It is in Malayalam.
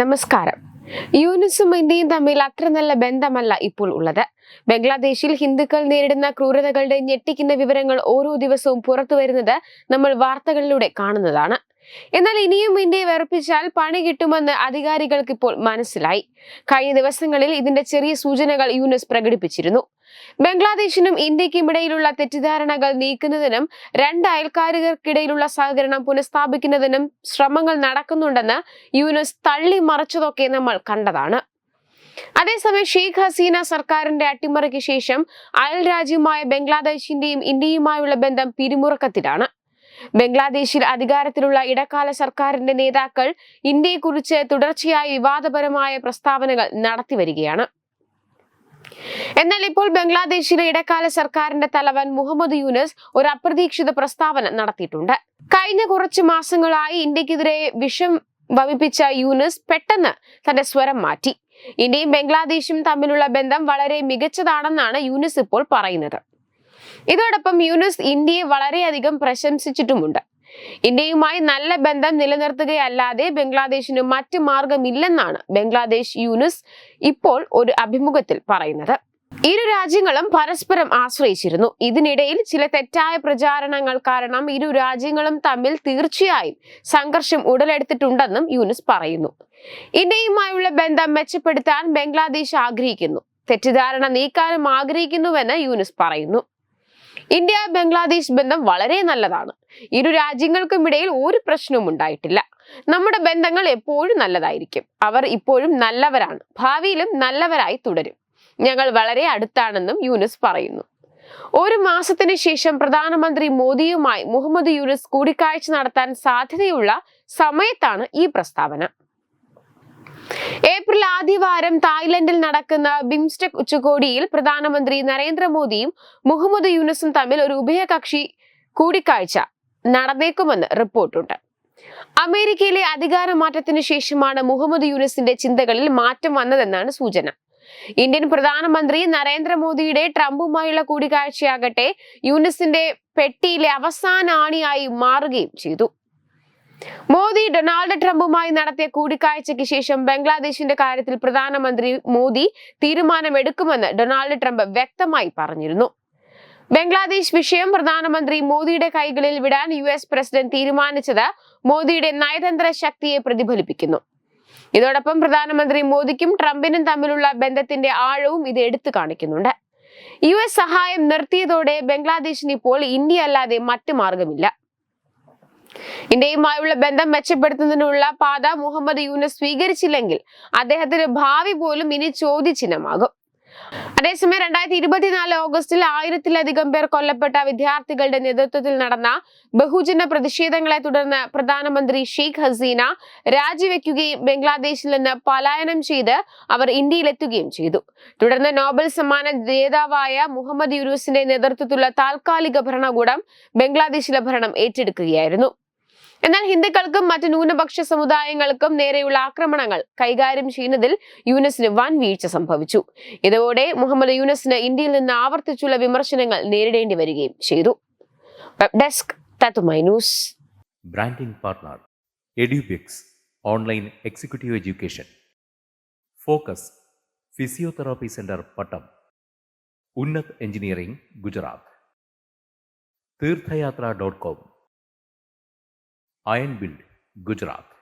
നമസ്കാരം. യൂനിസും ഇന്ത്യയും തമ്മിൽ അത്ര നല്ല ബന്ധമല്ല ഇപ്പോൾ ഉള്ളത്. ബംഗ്ലാദേശിൽ ഹിന്ദുക്കൾ നേരിടുന്ന ക്രൂരതകളുടെ ഞെട്ടിക്കുന്ന വിവരങ്ങൾ ഓരോ ദിവസവും പുറത്തു വരുന്നത് നമ്മൾ വാർത്തകളിലൂടെ കാണുന്നതാണ്. എന്നാൽ ഇനിയും ഇന്ത്യയെ വെറുപ്പിച്ചാൽ പണി കിട്ടുമെന്ന് അധികാരികൾക്ക് ഇപ്പോൾ മനസ്സിലായി. കഴിഞ്ഞ ദിവസങ്ങളിൽ ഇതിന്റെ ചെറിയ സൂചനകൾ യൂനിസ് പ്രകടിപ്പിച്ചിരുന്നു. ബംഗ്ലാദേശിനും ഇന്ത്യക്കും ഇടയിലുള്ള തെറ്റിദ്ധാരണകൾ നീക്കുന്നതിനും രണ്ട് അയൽക്കാരുകൾക്കിടയിലുള്ള സഹകരണം പുനഃസ്ഥാപിക്കുന്നതിനും ശ്രമങ്ങൾ നടക്കുന്നുണ്ടെന്ന് യൂനിസ് തള്ളി മറച്ചതൊക്കെ നമ്മൾ കണ്ടതാണ്. അതേസമയം ഷെയ്ഖ് ഹസീന സർക്കാരിന്റെ അട്ടിമറിക്ക് ശേഷം അയൽ രാജ്യമായ ബംഗ്ലാദേശിന്റെയും ഇന്ത്യയുമായുള്ള ബന്ധം പിരിമുറുക്കത്തിലാണ്. ബംഗ്ലാദേശിൽ അധികാരത്തിലുള്ള ഇടക്കാല സർക്കാരിന്റെ നേതാക്കൾ ഇന്ത്യയെക്കുറിച്ച് തുടർച്ചയായി വിവാദപരമായ പ്രസ്താവനകൾ നടത്തിവരികയാണ് എന്നാൽ ഇപ്പോൾ ബംഗ്ലാദേശിലെ ഇടക്കാല സർക്കാരിന്റെ തലവൻ മുഹമ്മദ് യൂനസ് ഒരു അപ്രതീക്ഷിത പ്രസ്താവന നടത്തിയിട്ടുണ്ട്. കഴിഞ്ഞ കുറച്ച് മാസങ്ങളായി ഇന്ത്യക്കെതിരെ വിഷം വമിപ്പിച്ച യൂനസ് പെട്ടെന്ന് തന്റെ സ്വരം മാറ്റി. ഇന്ത്യയും ബംഗ്ലാദേശും തമ്മിലുള്ള ബന്ധം വളരെ മികച്ചതാണെന്നാണ് യൂനസ് ഇപ്പോൾ പറയുന്നത്. ഇതോടൊപ്പം യൂനസ് ഇന്ത്യയെ വളരെയധികം പ്രശംസിച്ചിട്ടുമുണ്ട്. ഇന്ത്യയുമായി നല്ല ബന്ധം നിലനിർത്തുകയല്ലാതെ ബംഗ്ലാദേശിന് മറ്റു മാർഗമില്ലെന്നാണ് ബംഗ്ലാദേശ് യൂനുസ് ഇപ്പോൾ ഒരു അഭിമുഖത്തിൽ പറയുന്നത്. ഇരു രാജ്യങ്ങളും പരസ്പരം ആശ്രയിച്ചിരുന്നു. ഇതിനിടയിൽ ചില തെറ്റായ പ്രചാരണങ്ങൾ കാരണം ഇരു രാജ്യങ്ങളും തമ്മിൽ തീർച്ചയായും സംഘർഷം ഉടലെടുത്തിട്ടുണ്ടെന്നും യൂനുസ് പറയുന്നു. ഇന്ത്യയുമായുള്ള ബന്ധം മെച്ചപ്പെടുത്താൻ ബംഗ്ലാദേശ് ആഗ്രഹിക്കുന്നു. തെറ്റിദ്ധാരണ നീക്കാനും ആഗ്രഹിക്കുന്നുവെന്ന് യൂനുസ് പറയുന്നു. ഇന്ത്യ ബംഗ്ലാദേശ് ബന്ധം വളരെ നല്ലതാണ്. ഇരു രാജ്യങ്ങൾക്കും ഇടയിൽ ഒരു പ്രശ്നവും ഉണ്ടായിട്ടില്ല. നമ്മുടെ ബന്ധങ്ങൾ എപ്പോഴും നല്ലതായിരിക്കും. അവർ ഇപ്പോഴും നല്ലവരാണ്. ഭാവിയിലും നല്ലവരായി തുടരും. ഞങ്ങൾ വളരെ അടുത്താണെന്നും യൂനുസ് പറയുന്നു. ഒരു മാസത്തിന് ശേഷം പ്രധാനമന്ത്രി മോദിയുമായി മുഹമ്മദ് യൂനുസ് കൂടിക്കാഴ്ച നടത്താൻ സാധ്യതയുള്ള സമയത്താണ് ഈ പ്രസ്താവന. ഏപ്രിൽ ആദ്യവാരം തായ്ലൻഡിൽ നടക്കുന്ന ബിംസ്റ്റെക് ഉച്ചകോടിയിൽ പ്രധാനമന്ത്രി നരേന്ദ്രമോദിയും മുഹമ്മദ് യൂനസും തമ്മിൽ ഒരു ഉഭയകക്ഷി കൂടിക്കാഴ്ച നടന്നേക്കുമെന്ന് റിപ്പോർട്ടുണ്ട്. അമേരിക്കയിലെ അധികാര അധികാരമാറ്റത്തിന് ശേഷമാണ് മുഹമ്മദ് യൂനസിന്റെ ചിന്തകളിൽ മാറ്റം വന്നതെന്നാണ് സൂചന. ഇന്ത്യൻ പ്രധാനമന്ത്രി നരേന്ദ്രമോദിയുടെ ട്രംപുമായുള്ള കൂടിക്കാഴ്ചയാകട്ടെ യൂനസിന്റെ പെട്ടിയിലെ അവസാന ആണിയായി മാറുകയും ചെയ്തു. മോദി ഡൊണാൾഡ് ട്രംപുമായി നടത്തിയ കൂടിക്കാഴ്ചയ്ക്ക് ശേഷം ബംഗ്ലാദേശിന്റെ കാര്യത്തിൽ പ്രധാനമന്ത്രി മോദി തീരുമാനമെടുക്കുമെന്ന് ഡൊണാൾഡ് ട്രംപ് വ്യക്തമായി പറഞ്ഞിരുന്നു. ബംഗ്ലാദേശ് വിഷയം പ്രധാനമന്ത്രി മോദിയുടെ കൈകളിൽ വിടാൻ യു എസ് പ്രസിഡന്റ് തീരുമാനിച്ചത് മോദിയുടെ നയതന്ത്ര ശക്തിയെ പ്രതിഫലിപ്പിക്കുന്നു. ഇതോടൊപ്പം പ്രധാനമന്ത്രി മോദിക്കും ട്രംപിനും തമ്മിലുള്ള ബന്ധത്തിന്റെ ആഴവും ഇത് എടുത്തു കാണിക്കുന്നുണ്ട്. യു എസ് സഹായം നിർത്തിയതോടെ ബംഗ്ലാദേശിന് ഇപ്പോൾ ഇന്ത്യ അല്ലാതെ മറ്റു മാർഗമില്ല. ഇന്ത്യയുമായുള്ള ബന്ധം മെച്ചപ്പെടുത്തുന്നതിനുള്ള പാത മുഹമ്മദ് യൂനസ് സ്വീകരിച്ചില്ലെങ്കിൽ അദ്ദേഹത്തിന്റെ ഭാവി പോലും ഇനി ചോദ്യചിഹ്നമാകും. അതേസമയം രണ്ടായിരത്തി ഇരുപത്തിനാല് ഓഗസ്റ്റിൽ ആയിരത്തിലധികം പേർ കൊല്ലപ്പെട്ട വിദ്യാർത്ഥികളുടെ നേതൃത്വത്തിൽ നടന്ന ബഹുജന പ്രതിഷേധങ്ങളെ തുടർന്ന് പ്രധാനമന്ത്രി ഷെയ്ഖ് ഹസീന രാജിവെക്കുകയും ബംഗ്ലാദേശിൽ നിന്ന് പലായനം ചെയ്ത് അവർ ഇന്ത്യയിലെത്തുകയും ചെയ്തു. തുടർന്ന് നോബൽ സമ്മാന ജേതാവായ മുഹമ്മദ് യൂനുസിന്റെ നേതൃത്വത്തിലുള്ള താൽക്കാലിക ഭരണകൂടം ബംഗ്ലാദേശിലെ ഭരണം ഏറ്റെടുക്കുകയായിരുന്നു. എന്നാൽ ഹിന്ദുക്കൾക്കും മറ്റ് ന്യൂനപക്ഷ സമുദായങ്ങൾക്കും നേരെയുള്ള ആക്രമണങ്ങൾ കൈകാര്യം ചെയ്യുന്നതിൽ യൂനസിന് വൻ വീഴ്ച സംഭവിച്ചു. ഇതോടെ മുഹമ്മദ് യൂനസിന് ഇന്ത്യയിൽ നിന്ന് ആവർത്തിച്ചുള്ള വിമർശനങ്ങൾ നേരിടേണ്ടി വരികയും ചെയ്തു. Web desk news branding partner Edubix online executive education focus physiotherapy centre Pattom Unnath engineering Gujarat Theerthayatra dot com ion build Gujarat